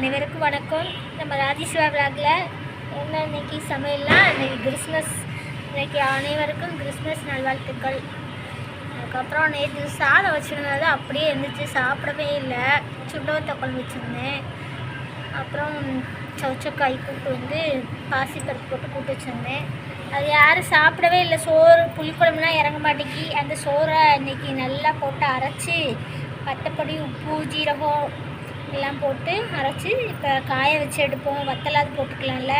அனைவருக்கும் வணக்கம். நம்ம ராஜேஸ்வரா விளாகில் என்ன இன்னைக்கு சமையல்லாம்? அன்றைக்கி கிறிஸ்மஸ். இன்னைக்கு அனைவருக்கும் கிறிஸ்மஸ் நல்வாழ்த்துக்கள். அதுக்கப்புறம் நேற்று சாதம் வச்சுருந்தது. அப்படியே இருந்துச்சு சாப்பிடவே இல்லை. சுண்டவத்த குழம்பு வச்சுருந்தேன். அப்புறம் சவுச்சக்காய் கூட்டு வந்து பாசிப்பருப்பு போட்டு கூட்டு வச்சுருந்தேன். அது யாரும் சாப்பிடவே இல்லை. சோறு புளிக்குழம்புலாம் இறங்க மாட்டேங்கி அந்த சோறை இன்றைக்கி நல்லா போட்டு அரைச்சி பட்டப்பொடி உப்பு ஜீரகம் எல்லாம் போட்டு அரைச்சி இப்போ காய வச்சு எடுப்போம். வத்தலாது போட்டுக்கலாம்ல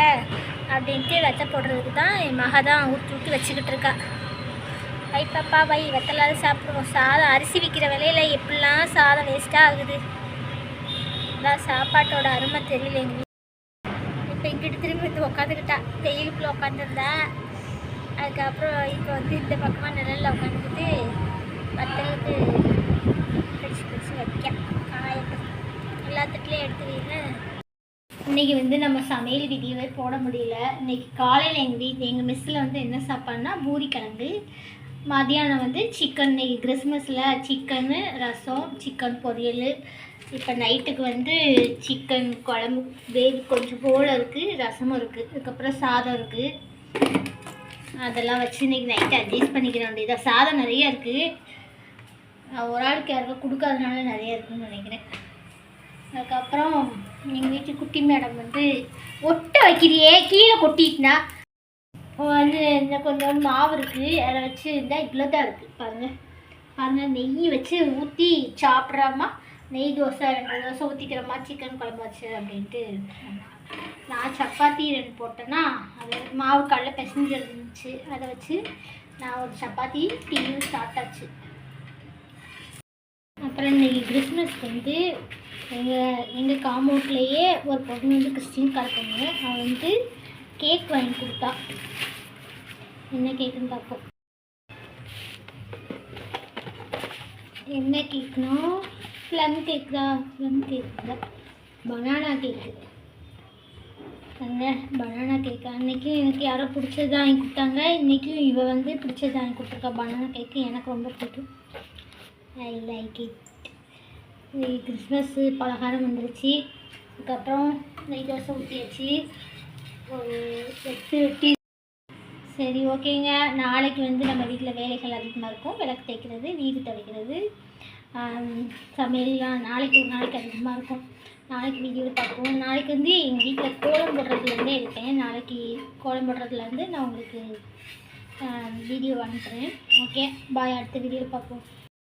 அப்படின்ட்டு வெத்த போடுறதுக்கு தான் என் மக தான் ஊற்றி ஊற்றி வச்சுக்கிட்டு இருக்கா. வை பாப்பா வை வெத்தலாவது சாப்பிடுவோம். சாதம் அரிசி விற்கிற விலையில எப்படிலாம் சாதம் வேஸ்ட்டாக ஆகுது? அதான் சாப்பாட்டோட அருமை தெரியல எங்க இப்போ இங்கிட்டு திரும்பி வந்து உட்காந்துக்கிட்டா வெயிலுக்குள்ளே உட்காந்துருந்தா அதுக்கப்புறம் இப்போ வந்து இந்த பக்கமாக நிழலில் உட்காந்துக்கிட்டு எல்லா இன்றைக்கி வந்து நம்ம சமையல் வீடியோவே போட முடியல. இன்றைக்கி காலையில் எங்கள் வீட்டு எங்கள் மெஸ்ஸில் வந்து என்ன சாப்பாடுனா பூரி கிழங்கு. மதியானம் வந்து சிக்கன் இன்னைக்கு கிறிஸ்மஸில் சிக்கனு ரசம் சிக்கன் பொரியல். இப்போ நைட்டுக்கு வந்து சிக்கன் குழம்பு வேவி கொஞ்சம் போல் இருக்குது ரசமும் இருக்குது அதுக்கப்புறம் சாதம் இருக்குது அதெல்லாம் வச்சு இன்றைக்கி நைட்டு அட்ஜஸ்ட் பண்ணிக்கிற வேண்டியதாக சாதம் நிறையா இருக்குது ஒரு ஆளுக்கு யாருக்கும் கொடுக்காதனால நிறையா இருக்குன்னு நினைக்கிறேன். அதுக்கப்புறம் எங்கள் வீட்டு குட்டி மேடம் வந்து ஒட்ட வைக்கிறியே கீழே கொட்டிட்டுனா. வந்து இந்த கொஞ்சம் மாவு இருக்குது அதை வச்சு இருந்தால் இவ்வளோ தான் இருக்குது பாருங்கள் பாருங்கள் நெய் வச்சு ஊற்றி சாப்பிட்றாமா? நெய் தோசை ரெண்டு தோசை ஊற்றிக்கிறோமா சிக்கன் குழம்பு வச்சு அப்படின்ட்டு. நான் சப்பாத்தி ரெண்டு போட்டேன்னா அது மாவு காலைல பிசைஞ்சு இருந்துச்சு. அதை வச்சு நான் ஒரு சப்பாத்தி டீயும் சாப்பிட்டாச்சு. அப்புறம் இன்னைக்கு கிறிஸ்மஸ்க்கு வந்து எங்கள் எங்கள் காம்பவுண்ட்லேயே ஒரு பொண்ணு வந்து கிறிஸ்டின் கால் பொண்ணு அவள் வந்து கேக் வாங்கி கொடுத்தா. என்ன கேக்குன்னு பார்ப்போம். என்ன கேக்னா ப்ளம் கேக் தான். ப்ளம் கேக் தான் பனானா கேக்கு என்ன பனானா கேக் அன்றைக்கும் எனக்கு யாரோ பிடிச்சது வாங்கி கொடுத்தாங்க. இன்றைக்கும் இவள் வந்து பிடிச்சது வாங்கி கொடுத்துருக்கா. பனானா கேக்கு எனக்கு ரொம்ப பிடிக்கும். ஐ லைக் இட் கிறிஸ்மஸ்ஸு பலகாரம் வந்துருச்சு. அதுக்கப்புறம் நெய் தோசை ஊற்றியாச்சு ஒரு எட்டு டீ சரி ஓகேங்க. நாளைக்கு வந்து நம்ம வீட்டில் வேலைகள் அதிகமாக இருக்கும். விளக்கு தேய்க்கிறது வீடு துடைக்கிறது சமையல்லாம் நாளைக்கு ஒரு நாளைக்கு அதிகமாக இருக்கும். நாளைக்கு வீடியோ பார்ப்போம். நாளைக்கு வந்து எங்கள் வீட்டில் கோலம் போடுறதுலேருந்தே இருக்கேன். நாளைக்கு கோலம் போடுறதுலேருந்து நான் உங்களுக்கு வீடியோ அனுப்புகிறேன் ஓகே பாய். அடுத்த வீடியோ பார்ப்போம்.